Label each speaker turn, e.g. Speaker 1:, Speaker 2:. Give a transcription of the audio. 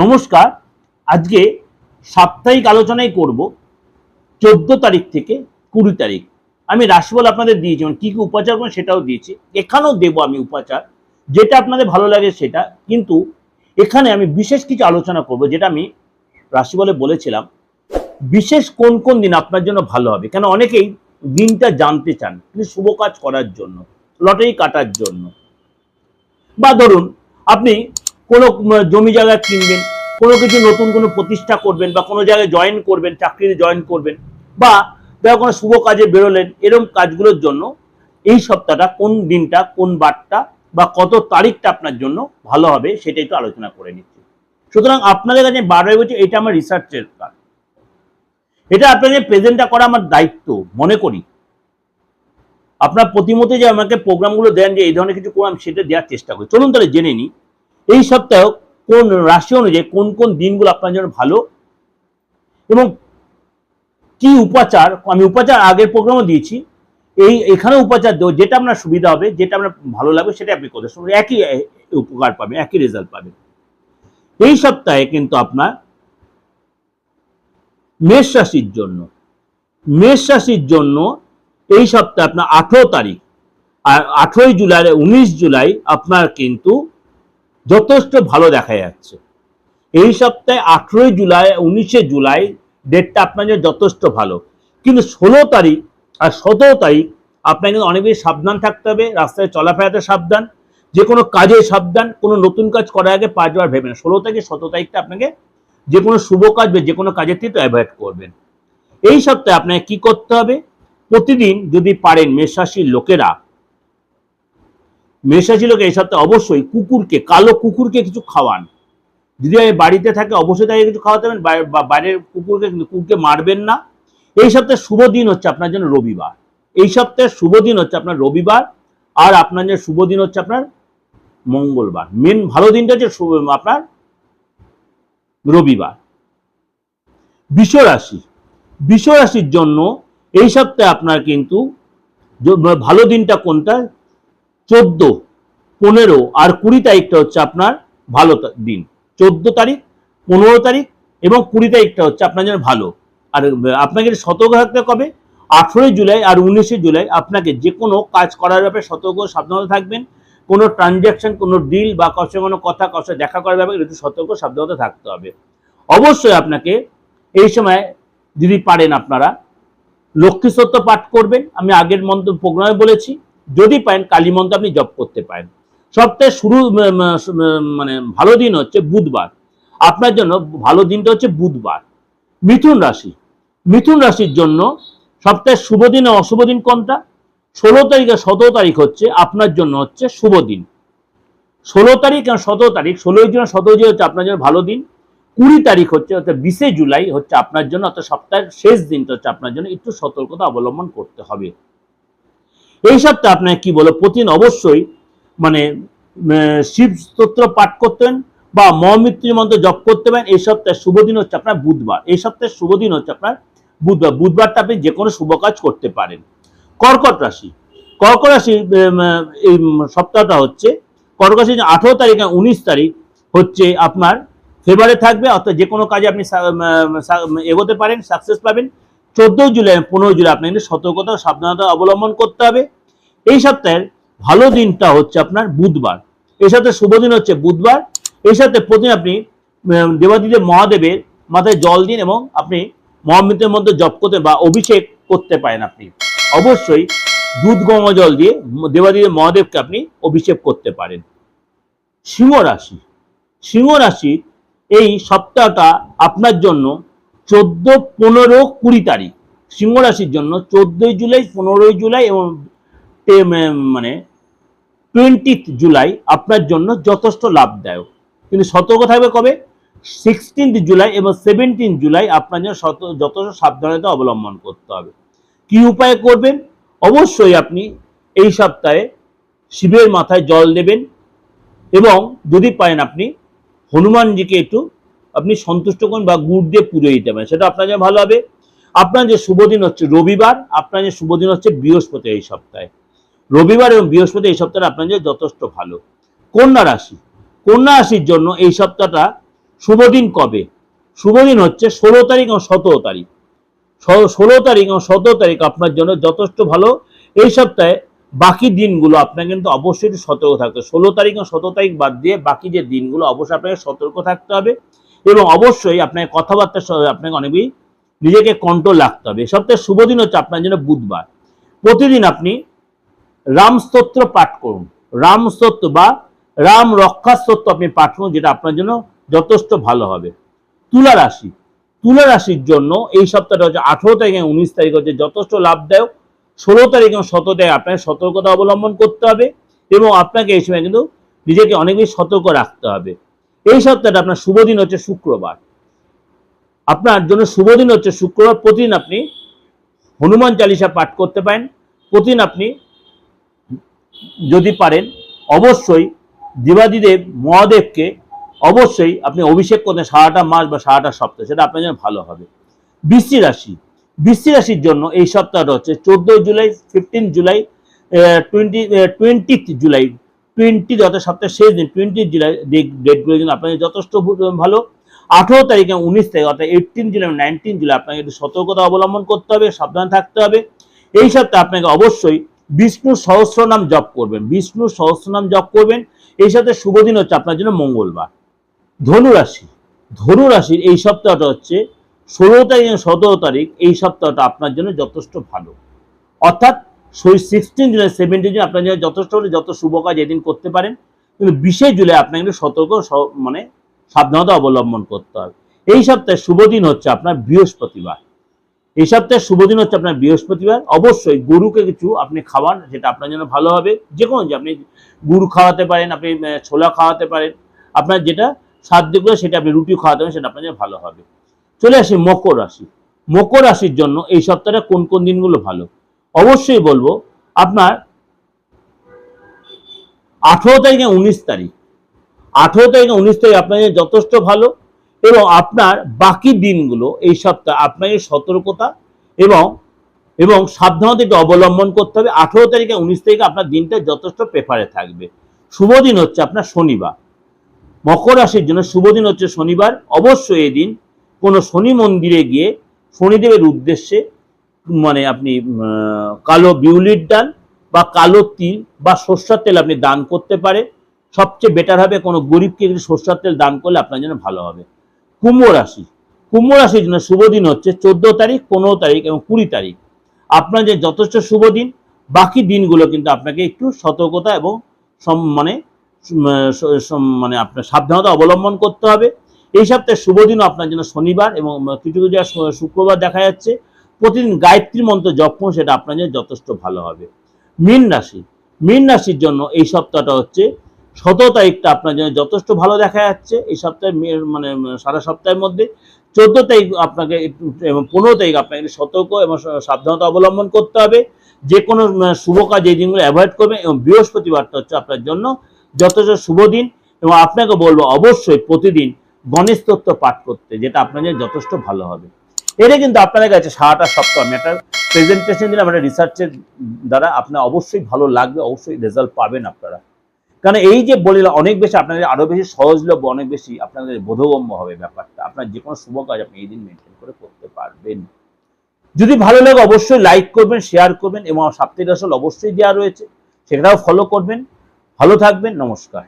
Speaker 1: নমস্কার, আজকে সাপ্তাহিক আলোচনাই করব চোদ্দ তারিখ থেকে কুড়ি তারিখ। আমি রাশিফল আপনাদের দিয়েছি মানে কী কী উপাচার করবেন সেটাও দিয়েছি। এখানেও দেবো আমি উপাচার, যেটা আপনাদের ভালো লাগে সেটা। কিন্তু এখানে আমি বিশেষ কিছু আলোচনা করব, যেটা আমি রাশিফলে বলেছিলাম। বিশেষ কোন কোন দিন আপনার জন্য ভালো হবে? কেন অনেকেই দিনটা জানতে চান, কিন্তু শুভ কাজ করার জন্য, লটারি কাটার জন্য। বা ধরুন, আপনি কোনো জমি জায়গা কিনবেন, কোনো কিছু নতুন কোনো প্রতিষ্ঠা করবেন বা কোনো জায়গায় জয়েন করবেন, চাকরিতে জয়েন করবেন বা ধরো কোনো শুভ কাজে বেরোলেন এরকম কাজগুলোর জন্য এই সপ্তাহটা কোন দিনটা, কোন বারটা বা কত তারিখটা আপনার জন্য ভালো হবে সেটা একটু আলোচনা করে নিচ্ছি। সুতরাং আপনাদের কাছে বারবার বলছি এটা আমার রিসার্চের কাজ। এটা আপনাদের প্রেজেন্টটা করা আমার দায়িত্ব, মনে করি। আপনার প্রতিমতে যে আমাকে প্রোগ্রামগুলো দেন যে এই ধরনের কিছু প্রোগ্রাম সেটা দেওয়ার চেষ্টা করি। চলুন তাহলে জেনে নিই। এই সপ্তাহে কোন রাশি অনুযায়ী কোন কোন দিনগুলো আপনার জন্য ভালো? এবং কি উপাচার? আমি উপাচার আগের প্রোগ্রামও দিয়েছি। এই এখানে উপাচার দেবো, যেটা আপনার সুবিধা হবে, যেটা আপনার ভালো লাগবে সেটা আপনি করতে শুরু একই উপকার পাবেন, একই রেজাল্ট পাবেন। এই সপ্তাহে কিন্তু আপনার মেষ রাশির জন্য, মেষ রাশির জন্য এই সপ্তাহে আপনার আঠেরো তারিখ, আর আঠেরোই জুলাই, উনিশ জুলাই আপনার কিন্তু যথেষ্ট ভালো দেখা যাচ্ছে। এই সপ্তাহে আঠেরোই জুলাই, উনিশে জুলাই ডেটটা আপনার জন্য যথেষ্ট ভালো। কিন্তু ষোলো তারিখ আর সতেরো তারিখ আপনাকে কিন্তু অনেক বেশি সাবধান থাকতে হবে। রাস্তায় চলাফেরাতে সাবধান। যে কোনো কাজে সাবধান। কোনো নতুন কাজ করার আগে পাঁচবার ভেবেন ষোলো থেকে সতেরো তারিখটা আপনাকে যে কোনো শুভ কাজ বা যে কোনো কাজের থেকে অ্যাভয়েড করবেন। এই সপ্তাহে আপনাকে কি করতে হবে? প্রতিদিন যদি পারেন মেষরাশির লোকেরা মেষরাশি লোক এই সপ্তাহে? অবশ্যই, কুকুরকে, কালো কুকুরকে কিছু খাওয়ান। যদি বাড়িতে থাকে, অবশ্যই তাকে কিছু খাওয়াতে হবে বা- বাইরের কুকুরকে কুকুরকে মারবেন না। এই সপ্তাহে শুভ দিন হচ্ছে আপনার জন্য রবিবার। এই সপ্তাহে শুভ দিন হচ্ছে আপনার রবিবার, আর আপনার যে শুভ দিন হচ্ছে আপনার মঙ্গলবার। মেন ভালো দিনটা হচ্ছে আপনার রবিবার। বৃষ রাশি বৃষ রাশির জন্য এই সপ্তাহে আপনার কিন্তু, ভালো দিনটা কোনটা? চোদ্দ, পনেরো আর কুড়ি তারিখটা হচ্ছে আপনার ভালো দিন। চোদ্দ তারিখ, পনেরো তারিখ এবং কুড়ি তারিখটা হচ্ছে আপনার জন্য ভালো। আর আপনাকে সতর্ক থাকতে কবে আঠেরোই জুলাই আর উনিশে জুলাই আপনাকে যে কোনো কাজ করার ব্যাপারে সতর্ক সাবধানতা থাকবেন। কোনো ট্রানজ্যাকশন কোনো ডিল বা কারোর সঙ্গে কোনো কথা, কারোর সাথে দেখা করার ব্যাপারে একটু সতর্ক সাবধানতা থাকতে হবে। অবশ্যই আপনাকে এই সময় যদি পারেন আপনারা, লক্ষ্মী সত্য পাঠ করবেন। আমি আগের মন্ত্র প্রোগ্রামে বলেছি যদি পারেন কালী মন্ত্র আপনি জপ করতে পারেন। সপ্তাহে শুরু মানে ভালো দিন হচ্ছে বুধবার। আপনার জন্য ভালো দিনটা হচ্ছে বুধবার। মিথুন রাশি। মিথুন রাশির জন্য সপ্তাহে শুভ দিন অশুভ দিন কোনটা? ষোলো তারিখ আর সতেরো তারিখ হচ্ছে আপনার জন্য হচ্ছে শুভ দিন। ষোলো তারিখ আর সতেরো তারিখ, ষোলোই জন্য সতেরো জুলাই হচ্ছে আপনার জন্য ভালো দিন। কুড়ি তারিখ হচ্ছে অর্থাৎ বিশে জুলাই হচ্ছে আপনার জন্য অর্থাৎ সপ্তাহের শেষ দিনটা হচ্ছে আপনার জন্য একটু সতর্কতা অবলম্বন করতে হবে। এই সপ্তাহে আপনাকে কি বলো, প্রতিদিন অবশ্যই মানে শিব স্তোত্র পাঠ করতেন বা মহামৃত্যুর মন্ত্র জপ করতে পারেন এই সপ্তাহে শুভ দিন হচ্ছে আপনার বুধবার। এই সপ্তাহে শুভ দিন হচ্ছে আপনার বুধবার। বুধবারটা আপনি যে কোনো শুভ কাজ করতে পারেন। কর্কট রাশি। কর্কট রাশি এই সপ্তাহটা হচ্ছে, কর্কট রাশি আঠেরো তারিখ উনিশ তারিখ হচ্ছে আপনার ফেভারে থাকবে। অর্থাৎ যে কোনো কাজে আপনি এগোতে পারেন সাকসেস পাবেন। চোদ্দোই জুলাই পনেরো জুলাই আপনাকে সতর্কতা সাবধানতা অবলম্বন করতে হবে। এই সপ্তাহের ভালো দিনটা হচ্ছে আপনার বুধবার। এই সাথে শুভ দিন হচ্ছে বুধবার। এই সাথে প্রতিদিন আপনি দেবাদিদেব মহাদেবের মাথায় জল দিন এবং আপনি মহামৃতের মধ্যে জপ করতে বা অভিষেক করতে পারেন আপনি। অবশ্যই দুধ গঙ্গা জল দিয়ে দেবাদিদেব মহাদেবকে আপনি অভিষেক করতে পারেন। সিংহ রাশি। সিংহ রাশি এই সপ্তাহটা আপনার জন্য চোদ্দ, পনেরো, কুড়ি তারিখ। সিংহ রাশির জন্য চোদ্দই জুলাই, পনেরোই জুলাই এবং মানে টোয়েন্টিথ জুলাই আপনার জন্য যথেষ্ট লাভদায়ক। কিন্তু সতর্ক থাকবে কবে? সিক্সটিন্থ জুলাই এবং সেভেন্টিন জুলাই আপনার জন্য যথেষ্ট সাবধানতা অবলম্বন করতে হবে। কি উপায় করবেন? অবশ্যই আপনি এই সপ্তাহে শিবের মাথায় জল দেবেন এবং যদি পারেন আপনি হনুমানজিকে একটু আপনি সন্তুষ্ট করুন বা গুড় দিয়ে পুজো দিতে পারেন। সেটা আপনার জন্য ভালো হবে। আপনার যে শুভ দিন হচ্ছে রবিবার, আপনার যে শুভ দিন হচ্ছে বৃহস্পতি এই সপ্তাহে। রবিবার এবং বৃহস্পতি এই সপ্তাহে আপনার জন্য যথেষ্ট ভালো। কন্যা রাশি। কন্যা রাশির জন্য এই সপ্তাহটা শুভ দিন কবে? শুভ দিন হচ্ছে ষোলো তারিখ এবং সতেরো তারিখ। ষোলো তারিখ এবং সতেরো তারিখ আপনার জন্য যথেষ্ট ভালো। এই সপ্তাহে বাকি দিনগুলো আপনাকে কিন্তু অবশ্যই সতর্ক থাকতে হবে। ষোলো তারিখ এবং সতেরো তারিখ বাদ দিয়ে বাকি যে দিনগুলো, অবশ্যই আপনাকে সতর্ক থাকতে হবে। এবং অবশ্যই আপনাকে কথাবার্তার আপনাকে অনেক বেশি নিজেকে কন্ট্রোল রাখতে হবে। এই সপ্তাহে শুভ দিন হচ্ছে আপনার জন্য বুধবার। প্রতিদিন আপনি রাম স্তোত্র পাঠ করুন। রাম স্তোত্র বা রাম রক্ষা স্তোত্র আপনি পাঠ করুন, যেটা আপনার জন্য যথেষ্ট ভালো হবে। তুলা রাশি। তুলা রাশির জন্য এই সপ্তাহটা হচ্ছে আঠেরো তারিখ এবং উনিশ তারিখ হচ্ছে যথেষ্ট লাভদায়ক। ষোলো তারিখ এবং সতেরো তারিখ আপনাকে সতর্কতা অবলম্বন করতে হবে এবং আপনাকে এই সময় কিন্তু নিজেকে অনেক বেশি সতর্ক রাখতে হবে। এই সপ্তাহটা আপনার শুভ দিন হচ্ছে শুক্রবার। আপনার জন্য শুভ দিন হচ্ছে শুক্রবার। প্রতিদিন আপনি হনুমান চালিসা পাঠ করতে পারেন। প্রতিদিন আপনি যদি পারেন, অবশ্যই দেবাদিদেব মহাদেবকে অবশ্যই আপনি অভিষেক করতেন সারাটা মাস বা সারাটা সপ্তাহ, সেটা আপনার জন্য ভালো হবে। বৃষ্টি রাশি বৃষ্টি রাশির জন্য এই সপ্তাহটা হচ্ছে চোদ্দ July fifteen July twenty twenty July twenty অর্থাৎ সপ্তাহের শেষ দিন টোয়েন্টি জুলাই ডেটগুলোর জন্য আপনাদের যথেষ্ট ভালো। আঠেরো তারিখ উনিশ তারিখ অর্থাৎ এইটিন জুলাই নাইনটিন জুলাই আপনাকে একটু সতর্কতা অবলম্বন করতে হবে, সাবধান থাকতে হবে। এই সপ্তাহে আপনাকে অবশ্যই বিষ্ণু সহস্র নাম জপ করবেন, বিষ্ণু সহস্র নাম জপ করবেন। এই সাথে শুভ দিন হচ্ছে আপনার জন্য মঙ্গলবার। ধনু রাশি ধনু রাশির এই সপ্তাহটা হচ্ছে ষোলো তারিখ এবং সতেরো তারিখ এই সপ্তাহটা আপনার জন্য যথেষ্ট ভালো। অর্থাৎ সিক্সটিন জুলাই সেভেন্টিন জুলাই আপনার জন্য যথেষ্ট হলে যত শুভ কাজ এদিন করতে পারেন, কিন্তু বিশে জুলাই আপনাকে একটু সতর্ক মানে সাবধানতা অবলম্বন করতে হবে। এই সপ্তাহে শুভ দিন হচ্ছে আপনার বৃহস্পতিবার। এই সপ্তাহে শুভ দিন হচ্ছে আপনার বৃহস্পতিবার। অবশ্যই গরুকে কিছু আপনি খাওয়ান যেটা আপনার জন্য ভালো হবে। যে কোনো যে আপনি গুড় খাওয়াতে পারেন, আপনি ছোলা খাওয়াতে পারেন। আপনার যেটা সাধ্যগুলো সেটা আপনি রুটি খাওয়াতে পারেন, সেটা আপনার জন্য ভালো হবে। চলে আসি মকর রাশি। মকর রাশির জন্য এই সপ্তাহটা কোন কোন দিনগুলো ভালো? অবশ্যই বলব, আপনার আঠেরো তারিখে উনিশ তারিখ। আঠেরো তারিখে উনিশ তারিখ জন্য যথেষ্ট ভালো এবং আপনার বাকি দিনগুলো এই সপ্তাহে আপনাকে সতর্কতা এবং এবং সাবধানতাকে অবলম্বন করতে হবে। আঠেরো তারিখে উনিশ তারিখে আপনার দিনটা যথেষ্ট পেপারে থাকবে। শুভ দিন হচ্ছে আপনার শনিবার। মকর রাশির জন্য শুভ দিন হচ্ছে শনিবার। অবশ্যই এই দিন কোনো শনি মন্দিরে গিয়ে শনিদেবের উদ্দেশ্যে মানে আপনি কালো বিউলির ডাল বা কালো তিল বা সর্ষার তেল আপনি দান করতে পারে। সবচেয়ে বেটার হবে কোনো গরিবকে যদি সর্ষার তেল দান করলে আপনার জন্য ভালো হবে। কুম্ভ রাশি কুম্ভ রাশির জন্য শুভ দিন হচ্ছে চোদ্দ তারিখ, পনেরো তারিখ এবং কুড়ি তারিখ। আপনার যে যথেষ্ট শুভ দিন, বাকি দিনগুলো কিন্তু আপনাকে একটু সতর্কতা এবং মানে মানে আপনার সাবধানতা অবলম্বন করতে হবে। এই সপ্তাহে শুভ দিনও আপনার জন্য শনিবার এবং কিছু কিছু শুক্রবার দেখা যাচ্ছে। প্রতিদিন গায়ত্রী মন্ত্র জপ করুন, সেটা আপনার জন্য যথেষ্ট ভালো হবে। মীন রাশি, মীন রাশির জন্য এই সপ্তাহটা হচ্ছে সতেরো তারিখটা আপনার জন্য যথেষ্ট ভালো দেখা যাচ্ছে। এই সপ্তাহে মানে সারা সপ্তাহের মধ্যে চোদ্দ তারিখ আপনাকে এবং পনেরো তারিখ আপনাকে সতর্ক এবং সাবধানতা অবলম্বন করতে হবে। যে কোনো শুভ কাজ এই দিনগুলো অ্যাভয়েড করবেন এবং বৃহস্পতিবারটা হচ্ছে আপনার জন্য যথেষ্ট শুভ দিন। এবং আপনাকে বলব, অবশ্যই প্রতিদিন গণেশ তত্ত্ব পাঠ করতে, যেটা আপনার জন্য যথেষ্ট ভালো হবে। এটা কিন্তু আপনাদের কাছে সারাটা সপ্তাহ আমি একটা প্রেজেন্টেশন দিলাম, একটা রিসার্চের দ্বারা আপনার অবশ্যই ভালো লাগবে, অবশ্যই রেজাল্ট পাবেন আপনারা। কারণ এই যে বলিলাম অনেক বেশি আপনাদের, আরও বেশি সহজলভ্য, অনেক বেশি আপনাদের বোধগম্য হবে ব্যাপারটা। আপনার যে কোনো শুভ কাজ আপনি এই দিন মেনটেন করে করতে পারবেন। যদি ভালো লাগে অবশ্যই লাইক করবেন শেয়ার করবেন এবং সাপ্তাহিক আসল অবশ্যই দেওয়া রয়েছে। সেটাও ফলো করবেন। ভালো থাকবেন, নমস্কার।